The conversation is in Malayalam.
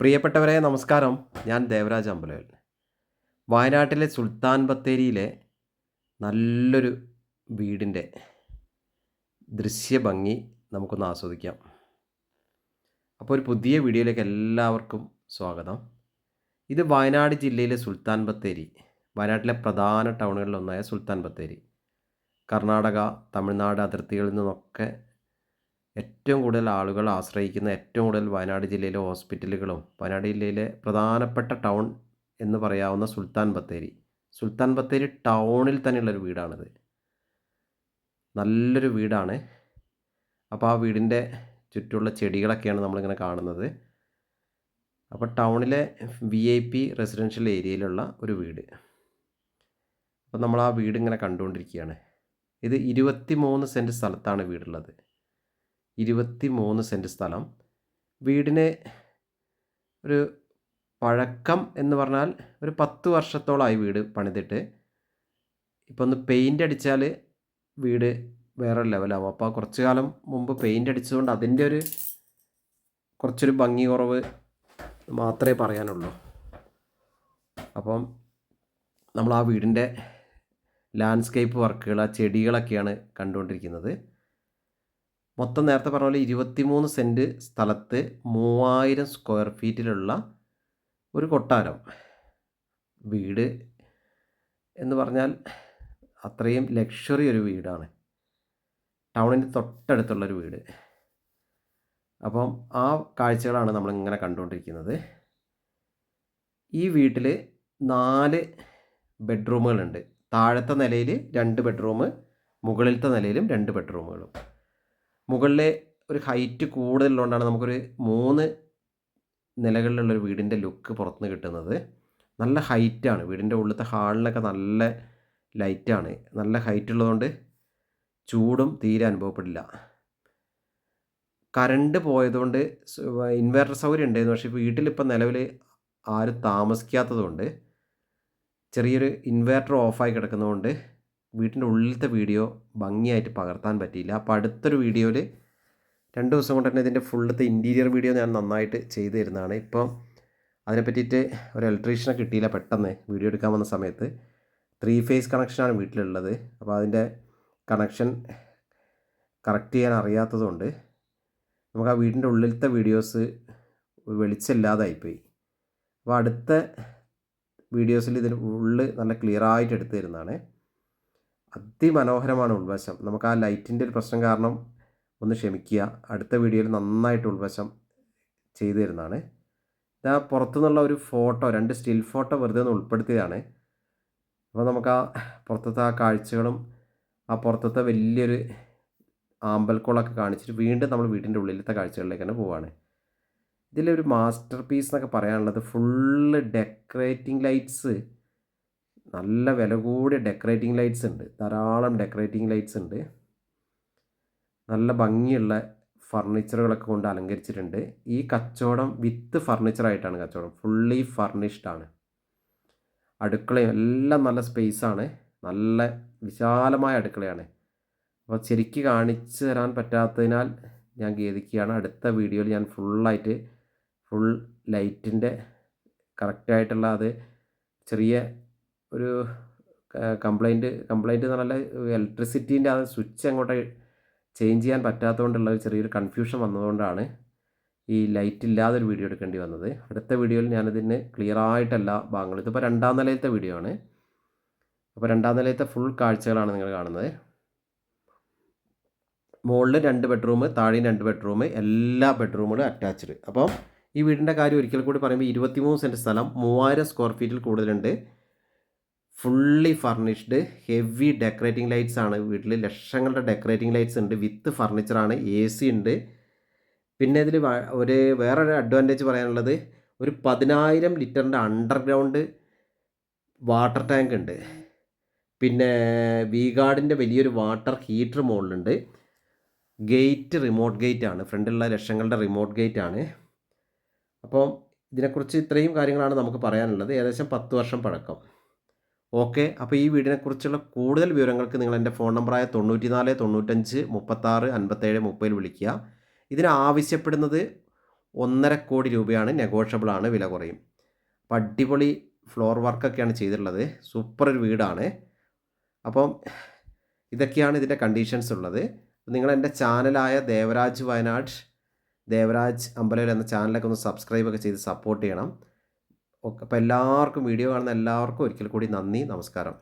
പ്രിയപ്പെട്ടവരെ നമസ്കാരം. ഞാൻ ദേവരാജ് അമ്പലവൽ വയനാട്ടിലെ സുൽത്താൻ ബത്തേരിയിലെ നല്ലൊരു വീടിന്റെ ദൃശ്യഭംഗി നമുക്കൊന്ന് ആസ്വദിക്കാം. അപ്പോൾ ഒരു പുതിയ വീഡിയോയിലേക്ക് എല്ലാവർക്കും സ്വാഗതം. ഇത് വയനാട് ജില്ലയിലെ സുൽത്താൻ ബത്തേരി വയനാട്ടിലെ പ്രധാന ടൗണുകളിലൊന്നായ സുൽത്താൻ ബത്തേരി. കർണാടക തമിഴ്നാട് അതിർത്തികളിൽ നിന്നൊക്കെ ഏറ്റവും കൂടുതൽ ആളുകൾ ആശ്രയിക്കുന്ന ഏറ്റവും കൂടുതൽ വയനാട് ജില്ലയിലെ ഹോസ്പിറ്റലുകളും വയനാട് ജില്ലയിലെ പ്രധാനപ്പെട്ട ടൗൺ എന്ന് പറയാവുന്ന സുൽത്താൻ ബത്തേരി. സുൽത്താൻ ബത്തേരി ടൗണിൽ തന്നെയുള്ളൊരു വീടാണിത്. നല്ലൊരു വീടാണ്. അപ്പോൾ ആ വീടിന്റെ ചുറ്റുമുള്ള ചെടികളൊക്കെയാണ് നമ്മളിങ്ങനെ കാണുന്നത്. അപ്പോൾ ടൗണിലെ വി ഐ പി റെസിഡൻഷ്യൽ ഏരിയയിലുള്ള ഒരു വീട്. അപ്പോൾ നമ്മൾ ആ വീട് ഇങ്ങനെ കണ്ടുകൊണ്ടിരിക്കുകയാണ്. ഇത് ഇരുപത്തി മൂന്ന് സെന്റ് സ്ഥലത്താണ് വീടുള്ളത്. ഇരുപത്തി മൂന്ന് സെന്റ് സ്ഥലം. വീടിന് ഒരു പഴക്കം എന്ന് പറഞ്ഞാൽ ഒരു പത്ത് വർഷത്തോളമായി വീട് പണിതിട്ട്. ഇപ്പോൾ ഒന്ന് പെയിന്റ് അടിച്ചാൽ വീട് വേറെ ലെവലാവും അപ്പോൾ കുറച്ച് കാലം മുമ്പ് പെയിന്റ് അടിച്ചതുകൊണ്ട് അതിന്റെ ഒരു കുറച്ചൊരു ഭംഗി കുറവ് മാത്രമേ പറയാനുള്ളൂ. അപ്പം നമ്മൾ ആ വീടിന്റെ ലാൻഡ്സ്കേപ്പ് വർക്കുകൾ ആ ചെടികളൊക്കെയാണ് കണ്ടുകൊണ്ടിരിക്കുന്നത്. മൊത്തം നേരത്തെ പറഞ്ഞ പോലെ ഇരുപത്തിമൂന്ന് സെന്റ് സ്ഥലത്ത് മൂവായിരം സ്ക്വയർ ഫീറ്റിലുള്ള ഒരു കൊട്ടാരം. വീട് എന്ന് പറഞ്ഞാൽ അത്രയും ലക്ഷറി ഒരു വീടാണ്. ടൗണിന്റെ തൊട്ടടുത്തുള്ളൊരു വീട്. അപ്പം ആ കാഴ്ചകളാണ് നമ്മളിങ്ങനെ കണ്ടുകൊണ്ടിരിക്കുന്നത്. ഈ വീട്ടിൽ നാല് ബെഡ്റൂമുകളുണ്ട് താഴത്തെ നിലയിൽ രണ്ട് ബെഡ്റൂം മുകളിലത്തെ നിലയിലും രണ്ട് ബെഡ്റൂമുകളും മുകളിലെ ഒരു ഹൈറ്റ് കൂടുതലുള്ളതുകൊണ്ടാണ് നമുക്കൊരു മൂന്ന് നിലകളിലുള്ളൊരു വീടിന്റെ ലുക്ക് പുറത്തുനിന്ന് കിട്ടുന്നത്. നല്ല ഹൈറ്റാണ് വീടിന്റെ ഉള്ളിലത്തെ ഹാളിലൊക്കെ നല്ല ലൈറ്റാണ് നല്ല ഹൈറ്റ് ഉള്ളതുകൊണ്ട് ചൂടും തീരെ അനുഭവപ്പെടില്ല. കറണ്ട് പോയതുകൊണ്ട് ഇൻവേർട്ടർ സൗകര്യം ഉണ്ടായിരുന്നു. പക്ഷേ വീട്ടിലിപ്പോൾ നിലവിൽ ആരും താമസിക്കാത്തതുകൊണ്ട് ചെറിയൊരു ഇൻവേർട്ടർ ഓഫായി കിടക്കുന്നതുകൊണ്ട് വീട്ടിന്റെ ഉള്ളിലത്തെ വീഡിയോ ഭംഗിയായിട്ട് പകർത്താൻ പറ്റിയില്ല. അപ്പോൾ അടുത്തൊരു വീഡിയോയിൽ രണ്ട് ദിവസം കൊണ്ട് തന്നെ ഇതിന്റെ ഫുള്ളത്തെ ഇന്റീരിയർ വീഡിയോ ഞാൻ നന്നായിട്ട് ചെയ്തു തരുന്നതാണ്. ഇപ്പം അതിനെ പറ്റിയിട്ട് ഒരു ഇലക്ട്രീഷ്യനെ കിട്ടിയില്ല പെട്ടെന്ന് വീഡിയോ എടുക്കാൻ വന്ന സമയത്ത്. ത്രീ ഫേസ് കണക്ഷനാണ് വീട്ടിലുള്ളത്. അപ്പോൾ അതിന്റെ കണക്ഷൻ കറക്റ്റ് ചെയ്യാൻ അറിയാത്തതുകൊണ്ട് നമുക്ക് ആ വീടിന്റെ ഉള്ളിലത്തെ വീഡിയോസ് വെളിച്ചമില്ലാതായിപ്പോയി. അപ്പോൾ അടുത്ത വീഡിയോസിൽ ഇതിന് ഉള്ളിൽ നല്ല ക്ലിയർ ആയിട്ട് എടുത്തു തരുന്നതാണ്. അതിമനോഹരമാണ് ഉൾവശം. നമുക്ക് ആ ലൈറ്റിന്റെ ഒരു പ്രശ്നം കാരണം ഒന്ന് ക്ഷമിക്കുക. അടുത്ത വീഡിയോയിൽ നന്നായിട്ട് ഉൾവശം ചെയ്തു തരുന്നതാണ്. ഇതാ പുറത്തുനിന്നുള്ള ഒരു ഫോട്ടോ രണ്ട് സ്റ്റിൽ ഫോട്ടോ വെറുതെ ഒന്ന് ഉൾപ്പെടുത്തിയതാണ്. അപ്പോൾ നമുക്ക് ആ പുറത്തത്തെ ആ കാഴ്ചകളും ആ പുറത്തത്തെ വലിയൊരു ആമ്പൽക്കുളമൊക്കെ കാണിച്ചിട്ട് വീണ്ടും നമ്മൾ വീടിന്റെ ഉള്ളിലത്തെ കാഴ്ചകളിലേക്ക് തന്നെ പോവുകയാണ് ഇതിലൊരു മാസ്റ്റർ പീസ് എന്നൊക്കെ പറയാനുള്ളത്. ഫുള്ള് ഡെക്കറേറ്റിംഗ് ലൈറ്റ്സ് നല്ല വില കൂടിയ ഡെക്കറേറ്റിംഗ് ലൈറ്റ്സ് ഉണ്ട്. ധാരാളം ഡെക്കറേറ്റിംഗ് ലൈറ്റ്സ് ഉണ്ട്. നല്ല ഭംഗിയുള്ള ഫർണിച്ചറുകളൊക്കെ കൊണ്ട് അലങ്കരിച്ചിട്ടുണ്ട്. ഈ കച്ചവടം വിത്ത് ഫർണിച്ചറായിട്ടാണ് കച്ചവടം. ഫുള്ളി ഫർണിഷ്ഡ് ആണ്. അടുക്കളയും എല്ലാം നല്ല സ്പേസാണ് നല്ല വിശാലമായ അടുക്കളയാണ്. അപ്പോൾ ശരിക്ക് കാണിച്ചു തരാൻ പറ്റാത്തതിനാൽ ഞാൻ ഖേദിക്കുകയാണ്. അടുത്ത വീഡിയോയിൽ ഞാൻ ഫുള്ളായിട്ട് ഫുൾ ലൈറ്റിന്റെ കറക്റ്റായിട്ടുള്ള അത് ചെറിയ ഒരു കംപ്ലൈന്റ് കംപ്ലൈന്റ് എന്ന് പറഞ്ഞാൽ ഇലക്ട്രിസിറ്റീന്റെ ആ സ്വിച്ച് അങ്ങോട്ട് ചേഞ്ച് ചെയ്യാൻ പറ്റാത്തതുകൊണ്ടുള്ള ഒരു ചെറിയൊരു കൺഫ്യൂഷൻ വന്നതുകൊണ്ടാണ് ഈ ലൈറ്റ് ഇല്ലാതെ ഒരു വീഡിയോ എടുക്കേണ്ടി വന്നത്. അടുത്ത വീഡിയോയിൽ ഞാനിതിന് ക്ലിയർ ആയിട്ടല്ല ഭാഗങ്ങൾ. ഇതിപ്പോൾ രണ്ടാം നിലയത്തെ വീഡിയോ ആണ്. അപ്പോൾ രണ്ടാം നിലയത്തെ ഫുൾ കാഴ്ചകളാണ് നിങ്ങൾ കാണുന്നത്. മുകളിൽ രണ്ട് ബെഡ്റൂം താഴെയും രണ്ട് ബെഡ്റൂം എല്ലാ ബെഡ്റൂമുകളും അറ്റാച്ച്ഡ് അപ്പം ഈ വീടിന്റെ കാര്യം ഒരിക്കൽ കൂടി പറയുമ്പോൾ ഇരുപത്തിമൂന്ന് സെന്റ് സ്ഥലം മൂവായിരം സ്ക്വയർ ഫീറ്റിൽ കൂടുതലുണ്ട്. Fully furnished heavy decorating lights ആണ് വീട്ടിൽ ലക്ഷങ്ങളുടെ ഡെക്കറേറ്റിംഗ് ലൈറ്റ്സ് ഉണ്ട്. വിത്ത് ഫർണിച്ചറാണ് എ സി ഉണ്ട്. പിന്നെ ഇതിൽ ഒരു വേറൊരു അഡ്വാന്റേജ് പറയാനുള്ളത് ഒരു പതിനായിരം ലിറ്ററിന്റെ അണ്ടർഗ്രൗണ്ട് വാട്ടർ ടാങ്ക് ഉണ്ട്. പിന്നെ വീഗാർഡിന്റെ വലിയൊരു വാട്ടർ ഹീറ്റർ മുകളിലുണ്ട് ഗേറ്റ് റിമോട്ട് ഗേറ്റ് ആണ്. ഫ്രണ്ടിലുള്ള ലക്ഷങ്ങളുടെ റിമോട്ട് ഗേറ്റ് ആണ്. അപ്പം ഇതിനെക്കുറിച്ച് ഇത്രയും കാര്യങ്ങളാണ് നമുക്ക് പറയാനുള്ളത്. ഏകദേശം പത്ത് വർഷം പഴക്കം. ഓക്കെ അപ്പോൾ ഈ വീടിനെക്കുറിച്ചുള്ള കൂടുതൽ വിവരങ്ങൾക്ക് നിങ്ങൾ എന്റെ ഫോൺ നമ്പറായ തൊണ്ണൂറ്റി നാല് തൊണ്ണൂറ്റഞ്ച് മുപ്പത്താറ് അൻപത്തേഴ് മുപ്പതിൽ വിളിക്കുക. ഇതിന് ആവശ്യപ്പെടുന്നത് ഒന്നര കോടി രൂപയാണ്. നെഗോഷ്യബിളാണ് വില കുറയും. അപ്പോൾ അടിപൊളി ഫ്ലോർ വർക്കൊക്കെയാണ് ചെയ്തിട്ടുള്ളത്. സൂപ്പർ ഒരു വീടാണ്. അപ്പം ഇതൊക്കെയാണ് ഇതിന്റെ കണ്ടീഷൻസ് ഉള്ളത്. നിങ്ങൾ എന്റെ ചാനലായ ദേവരാജ് വയനാട് ദേവരാജ് അമ്പലവൽ എന്ന ചാനലൊക്കെ ഒന്ന് സബ്സ്ക്രൈബ് ഒക്കെ ചെയ്ത് സപ്പോർട്ട് ചെയ്യണം. ഓക്കെ. അപ്പോൾ എല്ലാവർക്കും വീഡിയോ കാണുന്ന എല്ലാവർക്കും ഒരിക്കൽ കൂടി നന്ദി നമസ്കാരം.